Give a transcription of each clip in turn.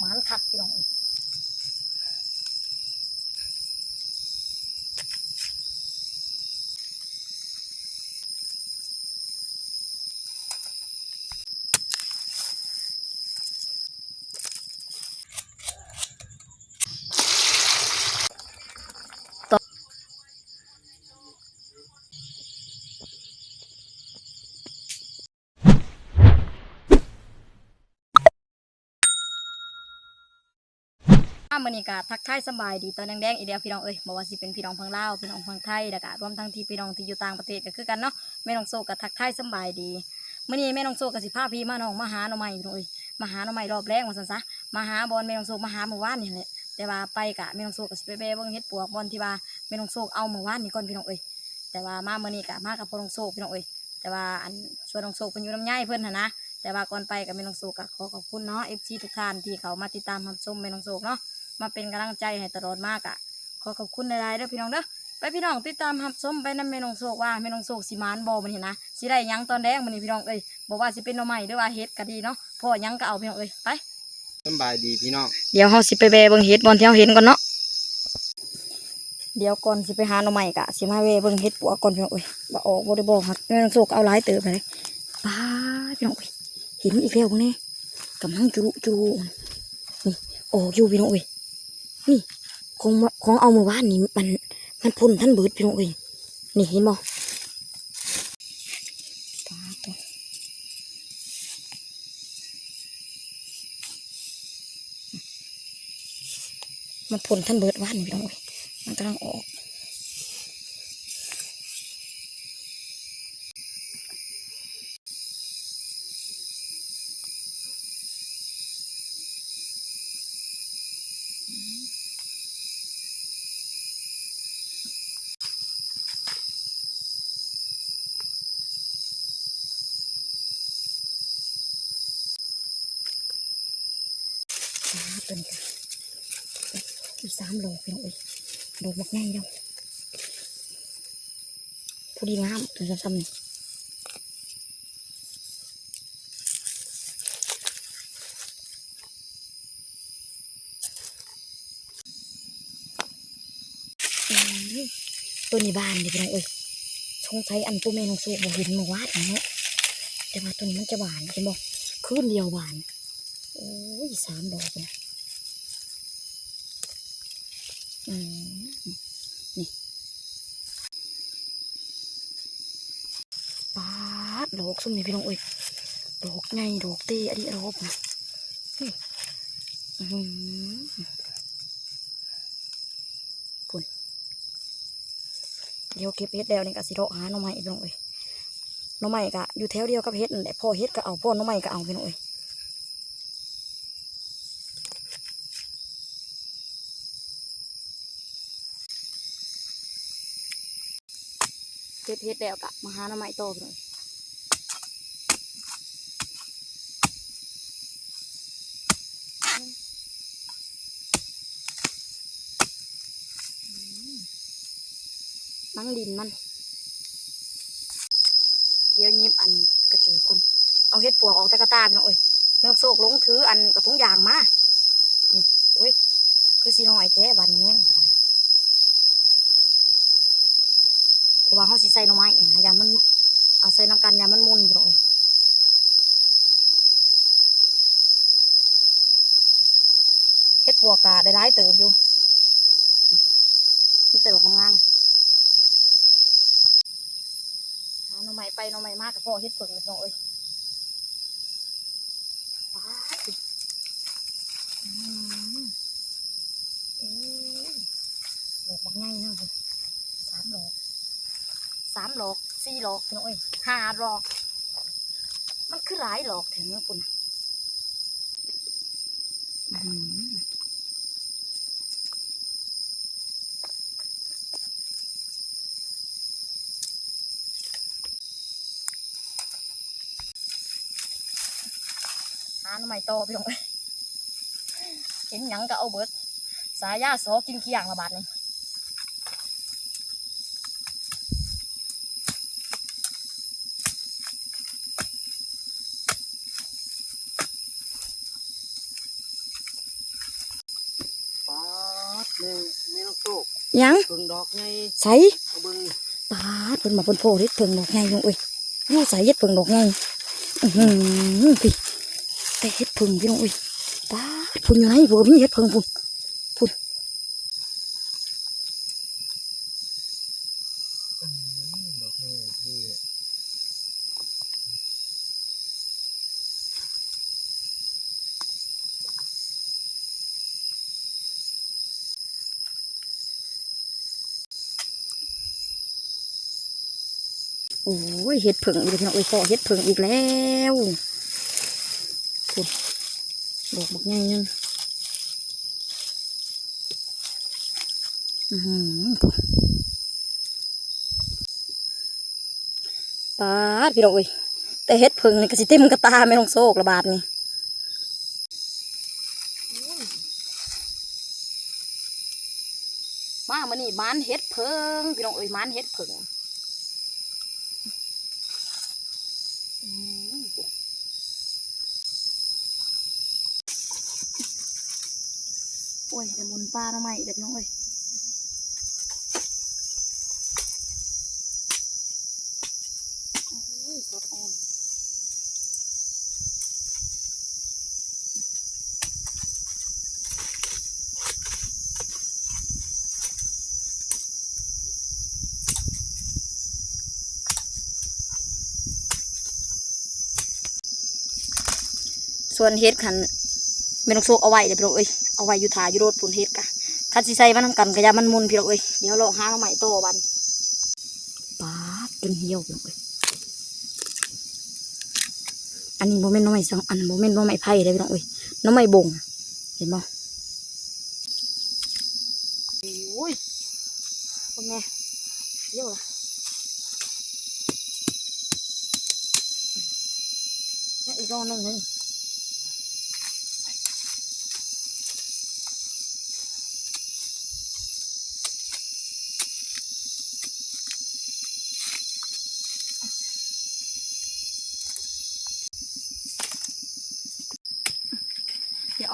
หมานคักพี่น้อง มื้อนี้ก็ทักทายสบายดีตอนแดงๆอีเดียวพี่น้องเอ้ยบ่ว่าสิเป็นพี่น้องฝั่งลาวพี่น้องฝั่งไทยแล้วก็รวมทั้งที่พี่น้องที่อยู่ต่างประเทศก็คือกันเนาะแม่น้องโซก็ทักทายสบายดีเมื้อนี้แม่น้องโซก็สิพาพี่มาน้องมาหาหน่อไม้พี่น้องเอ้ยมาหาหน่อไม้รอบแรกว่าซั่นซะมาหาบอลแม่น้องโซมาหาเมื่อวานนี่แหละแต่ว่าไปกะแม่น้องโซก็สิไปแบะเบิ่งเฮ็ดปวกบอลที่ว่าแม่น้องโซเอาเมื่อวานนี่ก่อนพี่น้องเอ้ยแต่ว่ามาเมื้อนี้ก็มากับพ่อน้องโซพี่น้องเอ้ยแต่ว่าอันส่วนน้องโซเพิ่นอยู่น้ำย่ายเพิ่นหั่นนะแต่ว่าก่อนไปกับแม่น้องโซก็ขอขอบคุณเนาะ FC ทุกท่านที่เขามาติดตามรับชมแม่น้องโซเนาะ มาเป็นกำลังใจให้ตลอดมากอะ ขอขอบคุณหลายๆเด้อพี่น้องเด้อไปพี่น้องติดตามรับชมไปนำแม่น้องโศกว่าแม่น้องโศกสิมานบ่มันเห็นนะสิได้หยังตอนแรกมันนี่พี่น้องเอ้ยบอกว่าสิเป็นหน่อไม้หรือว่าเฮ็ดก็ดีเนาะพ่อหยังก็เอาพี่น้องเอ้ยไปสำบายดีพี่น้องเดี๋ยวเฮาสิไปแบะเบิ่งเฮ็ดบอนที่เฮาเห็นก่อนเนาะเดี๋ยวก่อนสิไปหาหน่อไม้กะสิมาแวะเบิ่งเฮ็ดปัวก่อนพี่น้องเอ้ยบ่ออกบ่ได้บอกครับแม่น้องโศกเอาหลายเติบไปเลยป้าดพี่น้องเอ้ยเห็นอีกแล้วพวกนี้กำลังจุรุจุรุนี่ออกอยู่พี่น้องเอ้ย นี่ของของเอามาว่านนี่มันมันพ่นท่านเบิดพี่น้องเอ้ยนี่เห็นบ่มันพ่นท่านเบิดว่านนี่พี่น้องเอ้ยมันกำลังออก ตัวนี้ค่ะอีกสามโลพี่น้องเอ้ยโลมักง่ายเดียวผู้ดีงามตัวซ้ำๆนี่ตัวนี้บานเดี๋ยวพี่น้องเอ้ยสงสัยอันตัวแม่น้องสูบบ่เห็นเมื่อวานนี้เนาะแต่ว่าตัวนี้มันจะหวานเห็นบ่คืนเดียวหวานโอ้ยสามดอกเนะอืม นี่ปาดดอกส้มนี่พี่น้องเอ้ยดอกไงดอกเตะอันนี้ดอกนะนี่อืมปุ่นเดี๋ยวเก็บเห็ดแล้วนี่ก็สิโรหาหน่อไม้พี่น้องเอ้ยหน่อไม้ก็อยู่แถวเดียวกับเห็ดนั่นแหละพ่อเห็ดก็เอาพ่อหน่อไม้ก็เอาพี่น้องเอ้ย เฮ็ดเฮ็ดแล้วกะมาหาหน้ำไม้โตพี่น้องนั่งดินมัน เดี๋ยวยิบอันกระจูคน เอาเฮ็ดปวกออกแต่กระตาพี่น้องเอ้ยแมวโซกลงถืออันกระทุงยางมาโอ้ย คือสีน้อยแท้บานนี้แม่งก็ได้ เพ ราะว่าเขาสิใส่หน่อไม้เองนะยามันเอาใส่น้ำกันยามันมุนอยู่เลยเฮ็ดปวกกะได้ร้ายเติมอยู่มิเต่ดอกงามหาหน่อไม้ไปหน่อไม้มากกับพ่อเฮ็ดเปิงเลยพี่น้องเอ้ยป้าดดิอืมเอ้ยดอกบักง่ายนะพี่สามดอก สามหลอก สี่หลอกพี่น้องเอ้ยห้าหลอก มันคือหลายหลอกแถมเนื้อปุ่นะหาหน่อไม้โตพี่น้องเอ้ยเห็นหยังก็เอาเบิด สายยาสอกินขี้อย่างละบาทนี่ แม่แม่น้องโชค ห ยังเพิ่งดอกไงใส่เอาเบิ่งนี่ปาดเพิ่นมาเพิ่นโพเฮ็ดเพิ่งดอกใหญ่ลงเอ้ยอยู่ใส่เฮ็ดเพิ่งดอกใหญ่อื้อหือพี่แต่เฮ็ดเพิ่งพี่น้องเอ้ยปาดพุ่นอยู่ไหนพุ่นก็มีเฮ็ดเพิ่งพุ่นพุ่น ดอกไงที่ โอ้ยเฮ็ดเพิ่งอีกแล้วพี่น้องเอ้ยพ่อเฮ็ดเพิ่งอีกแล้วพุ่นดอกบักใหญ่นึงอื้อหือพุ่นปาดพี่น้องเอ้ยแต่เฮ็ดเพิ่งนี่ก็สิเต็มกระตาแม่น้องโซกระบาดนี่มามานี่มานเฮ็ดเพิงพี่น้องเอ้ยมานเฮ็ดเพิงอืมโอ้ยแต่มุน ปลาทำไมเด็กน้องเอ้ยสดอ่อนส่วนเฮ็ดขันไม่ต้องโซกเอาไว้เดี๋ยวพี่น้องเอ้ย เอาไว้อยู่ถาอยู่โรดผุนเฮ็ดกะคันสิใส่มันทำกันกะยามันมุนพี่น้องเอ้ยเดี๋ยวเราหามาใหม่โตบันปาดจนเหี่ยวพี่น้องเอ้ยอันนี้โมเมนต์น้องใหม่สองอันโมเมนต์น้องใหม่ไผ่เลยพี่น้องเอ้ยน้องใหม่บ่งเห็นบ่โอ้ยพวกแม่เยี่ยวละเนี่ยอีกรอบหนึงเลย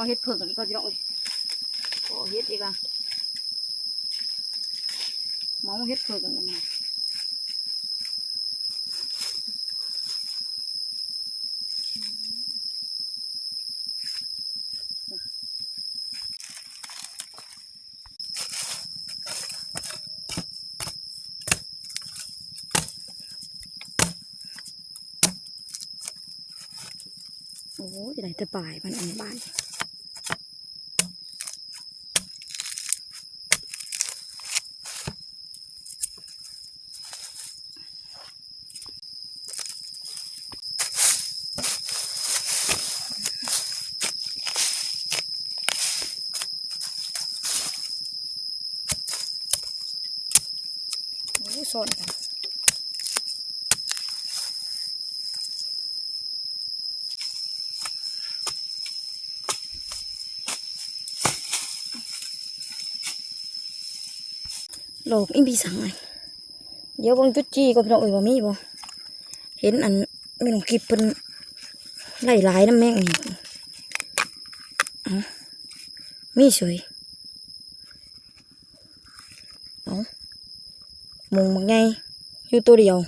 เดี๋ยวเอาเห็ดเผิงอีกก่อนพี่น้องเอ้ยโอ้เห็ดอีกอะหมองเห็ดเผิงกันมาโอ้ยได้แต่ปลายมันอันนี้บาย โลกอีบีสังไงเดี๋ยวบางจุดจีก็พี่น้องเอ๋ยว่ามีบ่เห็นอันไม่ต้องกิบเป็นไล่หลายน้ำแม่งนี่มีสวยเอ้ามุงมังไงอยู่ตัวเดียว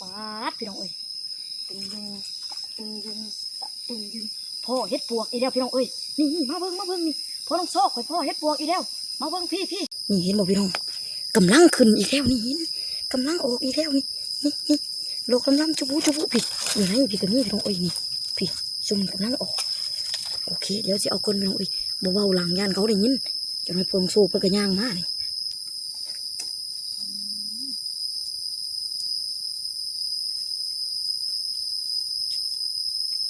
ปาดพี่ น้องเอ้ยตึงยึงตึงยึงตึงยึงพ่อเฮ็ดปวกอีแล้วพี่น้องเอ้ยนี่นี่มาเบิ่งมาเบิ่งนี่พ่อต้องซอกข่อยพ่อเฮ็ดปวกอีแล้วมาเบิ่งพี่พี่นี่เห็นบ่พี่น้องกำลังขึ้นอีกแล้วนี่เห็นกำลังออกอีกแล้วนี่นี่นี่โลกกำลังจุบุจุบุพี่อยู่ไหนพี่กันนี่พี่น้องเอ้ยนี่พี่ซุ่มกำลังออกโอเคเดี๋ยวจะเอาคนพี่น้องเอ้ยบ่เว้าหลังย่านเขาได้ยินจะให้พงโซ่เพิ่นก็ย่างมานี่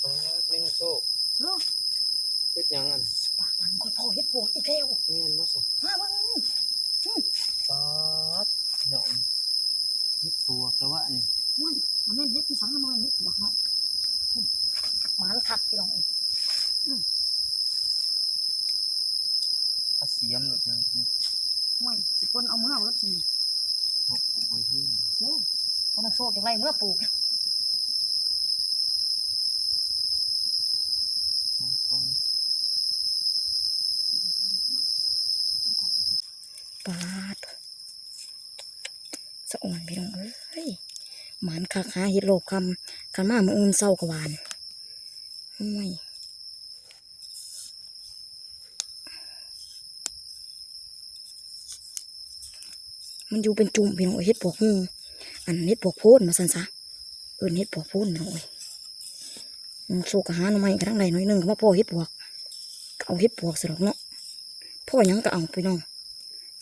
ปาดแม่น้องโชค เนาะ เฮ็ดหยังอัน ปากหลังข่อยพ่อเฮ็ดปวกอีกแล้ว แม่นบ่สั่น มาเบิ่ง ปาดดอก เฮ็ดปวกแล้วว่าอันนี้มันมันแม่นเฮ็ดที่สังมันเฮ็ดปวกเนาะอืมหมันคักพี่น้องเอ้ยเอาเสียมหลุดยังนี่นห่วยสิคนเอาเมื่อเอารถจริงพวกปูไว้เฮี้ยนโอ้เขาต้องโชคอย่างไรเมื่อปลูกลงไปปาด สะอ่อนพี่น้องเอ้ยหมานคาคาเฮ็ดโลกคำคันมาเมื่ออื่นเศร้ากวานห่วยมันอยู่เป็นจุ่มพี่น้องเฮ็ดปวกหูอันเฮ็ดปวกโพนมาสันซะเอินเฮ็ดปวกโพนพี่น้องเอ้ยอืมโชกหาหน่อไม้กระทั่งใดหน่อยหนึ่งก็มาพ่อเฮ็ดปวกเอาเฮ็ดปวกสะดอกเนาะพ่อยังก็เอาพี่น้อง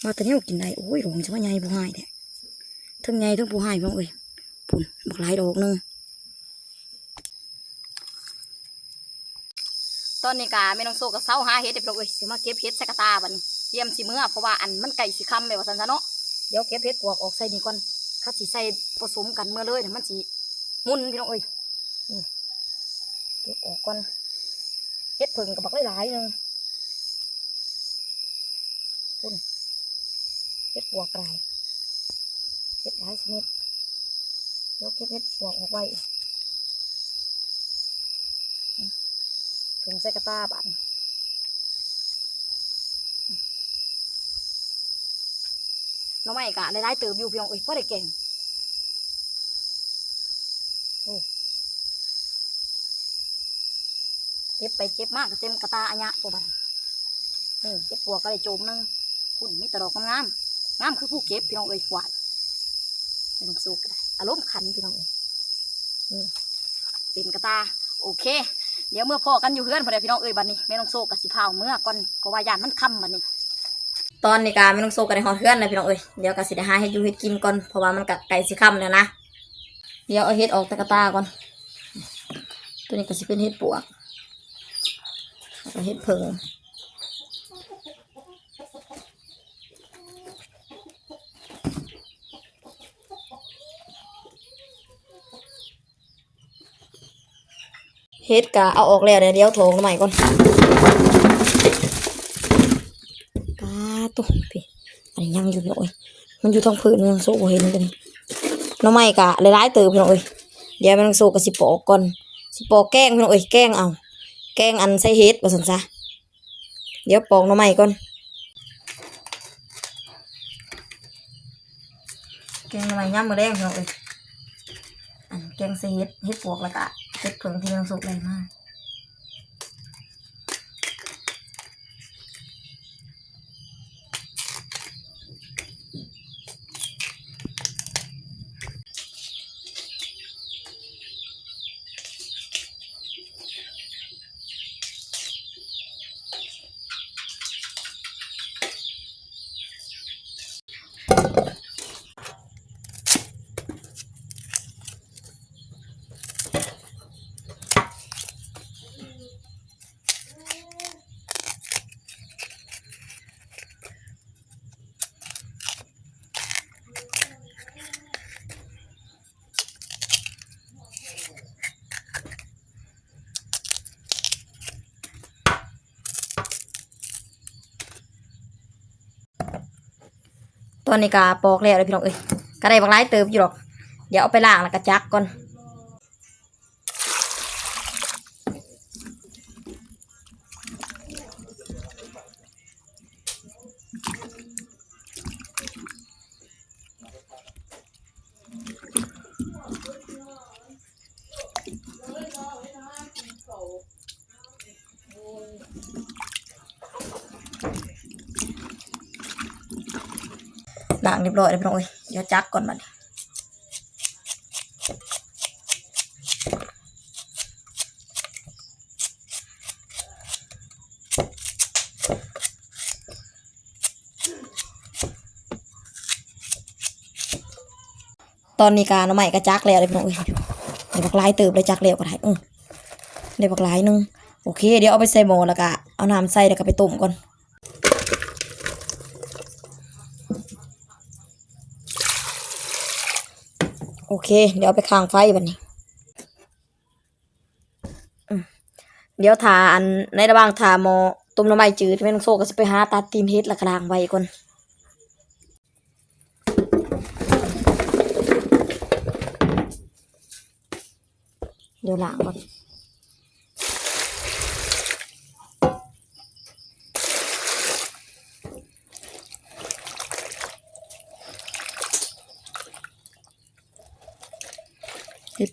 มาแต่เนี้ยกินได้โอ้ยหลงจะว่าใหญ่ผู้ให้เนี่ย ทั้งใหญ่ทั้งผู้ให้พี่น้องเอ้ยปุ่นบักหลายดอกหนึงตอนนี้กาไม่ต้องโซกับเสาหาเฮ็ดเด็ดอกเอ้ยสิมาเก็บเฮ็ดใส่กระตาบันเตรียมสิเมื่อเพราะว่าอันมันไก่สิคำไปว่าสันซะเนาะเดี๋ยวเก็บเฮ็ดปวกออกใส่นี่ก่อนข้าสิใส่ผสมกันเมื่อเลยมันสิมุนพี่น้องเอ้ยนี่เก็บออกก่อนเฮ็ดเพิ่งกับบักหลายๆหนึงปุ่นเห็ดปวกลาย เห็ดหลายชนิดเดี๋ยวเก็บเห็ดปวกออกไว้ถุงใส่กระตาบันน้องไม่กะได้ได้เติบอยู่เพี่น้องเอ้ยพ่อได้เก่งโอ้เก็บไปเก็บมากก็เต็มกระตาอันยะตัวบันนี่เก็บปวกก็ได้โจมหนึงคุณมีแตดอกงามงามคือผู้เก็บพี่น้องเอ้ยหวาน ไม่ต้องสู้ก็ได้อารมณ์ขันพี่น้องเอ้ยนี่เต็มกระตา โอเค เดี๋ยวเมื่อพ่อกันอยู่เพื่อนพอดีพี่น้องเอ้ยบัดนี้ไม่ต้องโซ่กับสิพาวเมื่อก่อนก็ว่ายานมันค่ำบัดนี้ ตอนนี้กาไม่ต้องโซ่กันในหอเพื่อนนะพี่น้องเอ้ยเดี๋ยวก็สิได้หาเฮ็ดอยู่เฮ็ดกินก่อนเพราะว่ามันกะไก่สิค่ำแล้วนะเดี๋ยวเอาเฮ็ดออกต่กระตาก่อน ตัวนี้ก็สิเป็นเฮ็ดปวกแล้วก็เฮ็ดเพิง เฮ็ดกะเอาออกแล้วเดี๋ยวเดี๋ยวโถงใหม่ก่อนกาตุ๊พี่อันนี้ยังอยู่พี่อยมันอยู่ท้องพื้นมันยังโซ่บ่เห็นกันน้องใหม่กะหลายๆเติบพี่น้องเอ้ยเดี๋ยวมันต้กับสิปอกก่อนสิปอกแกล้งพี่น้องเอ้ยแกล้งเอา แกล้งอันใส่เฮ็ดว่าซั่นซะเดี๋ยวปอกน้องใหม่ก่อนแกงน้องใหม่ย่ำมือแรงพี่น้องเอ้ยอันแกงใส่เฮ็ดเฮ็ดปวกแล้วก็ เจ็ดเผิงที่มังสุกเลยมาก ตอนนี้กาปอกแล้วเลยพี่น้องเอ้ยก็ได้บางไรเติมอยู่หรอก เดี๋ยวเอาไปล้างแล้วก็จักก่อน ล้างเรียบร้อยแล้วพี่น้องเอ้ยเดี๋ยวจักก่อนบัดนี้ตอนนี้กาหน้ำใหม่ก็จักแล้วเลยพี่น้องเอ้ยเดี๋ยวบักลายเติบเลยจักแล้วก็ได้อือเดี๋ยวบักลายนึงโอเค เดี๋ยวเอาไปใส่หม้อแล้วก็เอาน้ำใส่แล้วก็ไปต้มก่อน โอเค เดี๋ยวไปค้างไฟบันนี้ เดี๋ยวทาอันในระหว่างทาโมตุ้มน้ำใบจืดแม่น้องโซก็จะไปหาตัดตีนเฮ็ดหลักลางไว้ก่อนเดี๋ยวล้างก่อน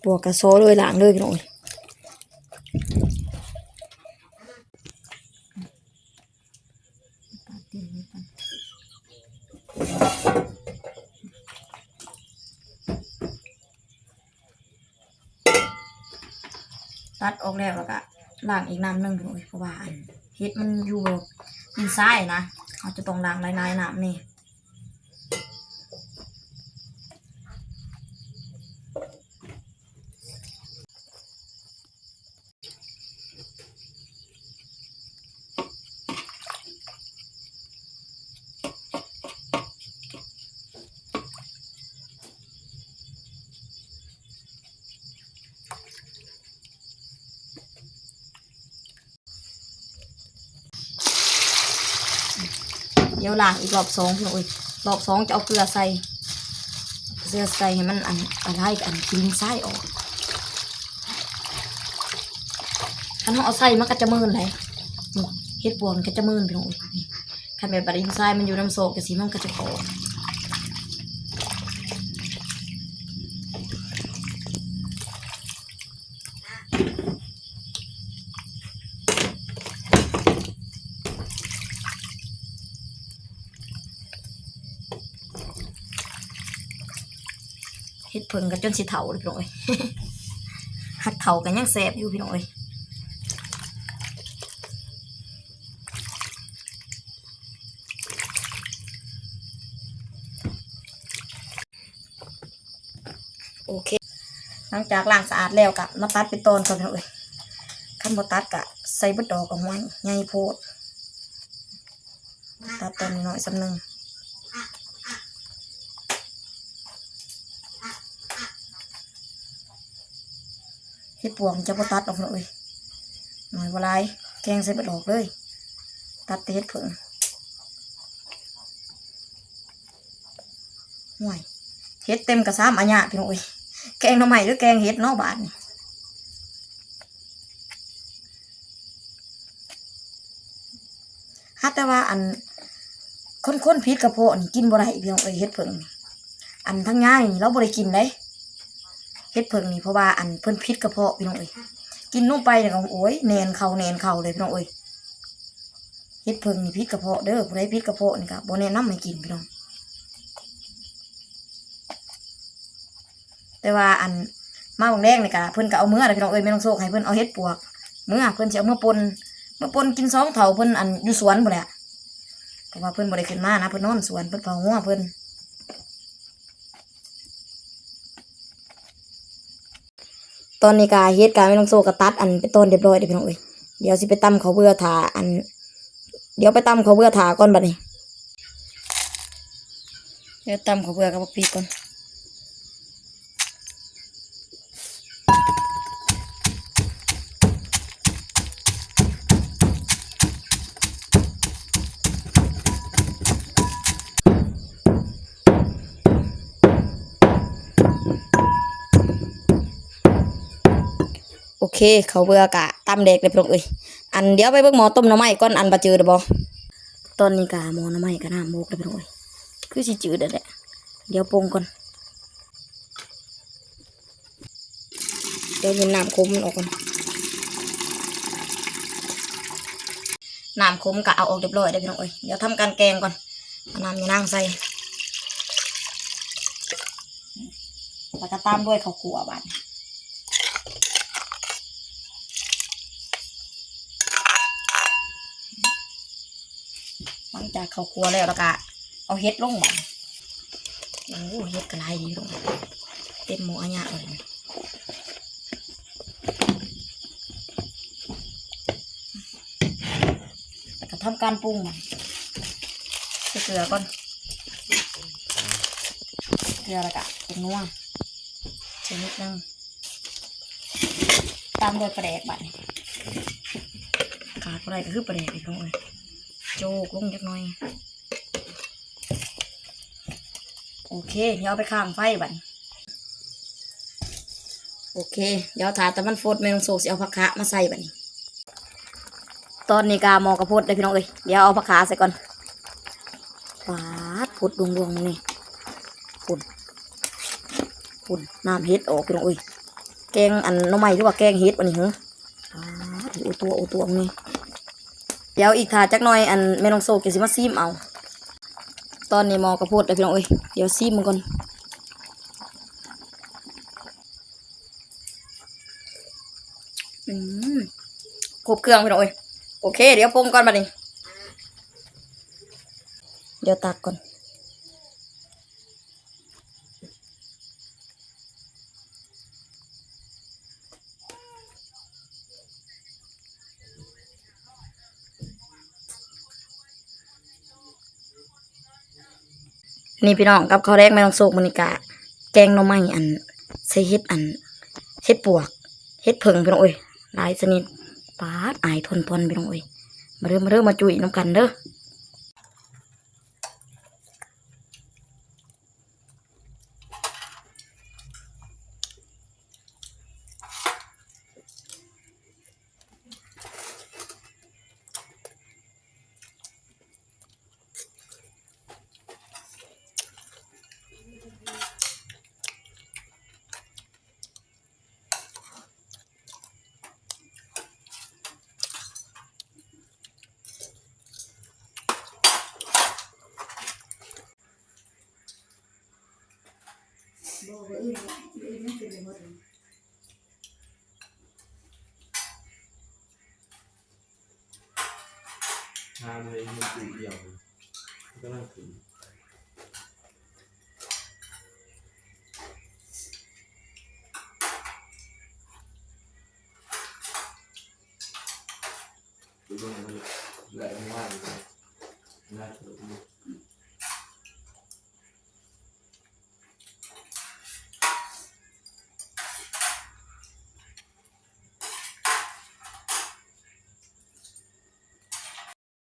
ปวกกระโซเลยล้างเลยพี่อยตัดออกแล้วแล้วก็ล้างอีกน้ำหนึ่งพี่อยเพราะว่าเห็ดมันอยู่ดินทรายนะเราจะต้องล้างหลายๆน้ำนี่ เดี๋ยวล้างอีกรอบสองพี่น้อยรอบสองจะเอาเกลือใส่เกลือใส่ให้มันอันอะไรอันกินไส้ออกคันเราเอาใส่มันก็จะมืนเลยเฮ็ดบวนก็จะมืนพี่น้อยนี่คันแบบบรินไส้มันอยู่น้ำโซกกะสีมันก็จะกรเฮ็ จนสิเถาเลยพี่น้อยหักเถากันยังแสบอยู่พี่น้อยโอเค หลังจากล้างสะอาดแล้วกะมาตัดเป็นตอนก่อนพี่น้อยขั้นบตัดกะใส่บดดอกกับหัวใหญ่โพดตัดตอนน้อยๆสำนึง เฮ็ดปวงจะบ่ตัดออกเลยหน่อยบ่หลายแกงใส่เบดออกเลย ตัดแต่เฮ็ดเผิงห่วยเฮ็ดเต็มกระซ้ำอันยะพี่น้องเอ้ยแกงหน่อไม้หรือแกงเฮ็ดนอกบานนี่ฮัดแต่ว่าอันค้นๆพิษกระเพนกินบ่ได้พี่น้องเอ้ยเฮ็ดเผิงนี่อันทั้งง่ายเราบ่ได้กินเฮ็ ดเพิ่งนี่เพราะว่าอันเพิ่นพิษกระเพาะพี่น้องเอ้ยกินนุ่มไปเนี่ยก็โอ้ยแนนเข่าแนนเข่าเลยพี่น้องเอ้ยเฮ็ดเพิ่งนี่พิษกระเพาะเด้อผู้ใดพิษกระเพาะนี่ก็บ่แนะนำให้กินพี่น้องแต่ว่าอันมาบางแรกนี่ก็เพิ่นก็เอาเมื่อนะพี่น้องเอ้ยไม่ต้องโซกให้เพิ่นเอาเฮ็ดปวกเมื่อเพิ่นสิเอามื่อปนเมื่อปนกินสองเท่าเพิ่นอันอยู่สวนบ่แหละเพราะว่าเพิ่นบ่ได้ขึ้นมานะเพิ่นนอนสวนเพิ่นเผาหัวเพิ่น ตอนนี้กาเฮ็ดการไม่ต้องโซกระตัดอันเป็นต้นเรียบร้อยเดี๋ยวพี่น้องเอ้ยเดี๋ยวสิไปตั้มเขาเบื่อถาอัน เดี๋ยวไปตั้มเขาเบื่อถาก่อนบัดนี้เดี๋ยวตั้มเขาเบื่อกับพี่ก่อน เคเขาเบื่อกะตำแดกเลยพี่น้องเอ้ยอันเดี๋ยวไปเบิ่งหมอต้มหน้ำไม้ก่อนอันบะจืดบ่ตอนนี้กะหมอหน้ำไม้กะน้ำโมกเลยพี่น้องเอ้ยคือสิจืดนั่นแหละเดี๋ยวปรุงก่อนเดี๋ยวเย็นน้ำคมมันออกก่อนน้ำคมกะเอาออกเรียบร้อยได้พี่น้องเอ้ยเดี๋ยวทำการแกงก่อนเอาน้ำยานางใส่แล้วก็ตามด้วยข้าวคั่วบ้าด หลัง จากเขาครัวแล้วแล้วก็เอาเฮ็ดลงบ่โอ้เฮ็ดกระไรดีลงเต็มหม้ออันยะเลยแล้วก็ทำการปรุงบ่เกลือก่อนเกลือแล้วก็เป็นนัวชนิดนึงตามด้วยปลาแดกบัดนี้ขาดอะไรก็คือปลาแดกอีกน้อย โจกลงจักหน่อย โอเค เดี๋ยวเอาไปข้างไฟบัดโอเค เดี๋ยวถาต่มันฟดไม่ต้องโศกสิเอาผักคะมาใส่บันี้ ตอนนี้กาหมอกระพดเลยพี่น้องเอ้ยเดี๋ยวเอาผักขาใส่ก่อนปาดพุดดวงๆมานี่ปุ่นปุ่นน้ำเฮ็ดออกพี่น้องเอ้ยแกงอันน้ำใหม่หรือว่าแกงเฮ็ดวันนี้เหรออ้ตัวอ้ตัวนี่ เดี๋ยวอีกถาจักหน่อยอันแม่ต้องโซกิสิมาซีมเอา ตอนนี้มอกระพดเลยพี่น้องเอ้ยเดี๋ยวซีมมันก่อนอืมครบเครื่องพี่น้องเอ้ยโอเค เดี๋ยวปรุงก่อนบัดนี้ เดี๋ยวตักก่อน นี่พี่น้องกับข้าวแรกไม่ต้องโศกมันกะแกงหน่อไม้อันใส่เฮ็ดอันเฮ็ดปวกเฮ็ดเพิงพี่น้องเอ้ยหลายชนิดปาดอายทนทนพี่น้องเอ้ยมาเริ่มมาเริ่มมาจุยน้ำกันเด้อ บ่อื่นอื่นมันเป็นไปหมดเลยทานเลยมันตีเดี่ยวก็นั่งถึงดูตรงนั้นเลยแหลมมากเลยน่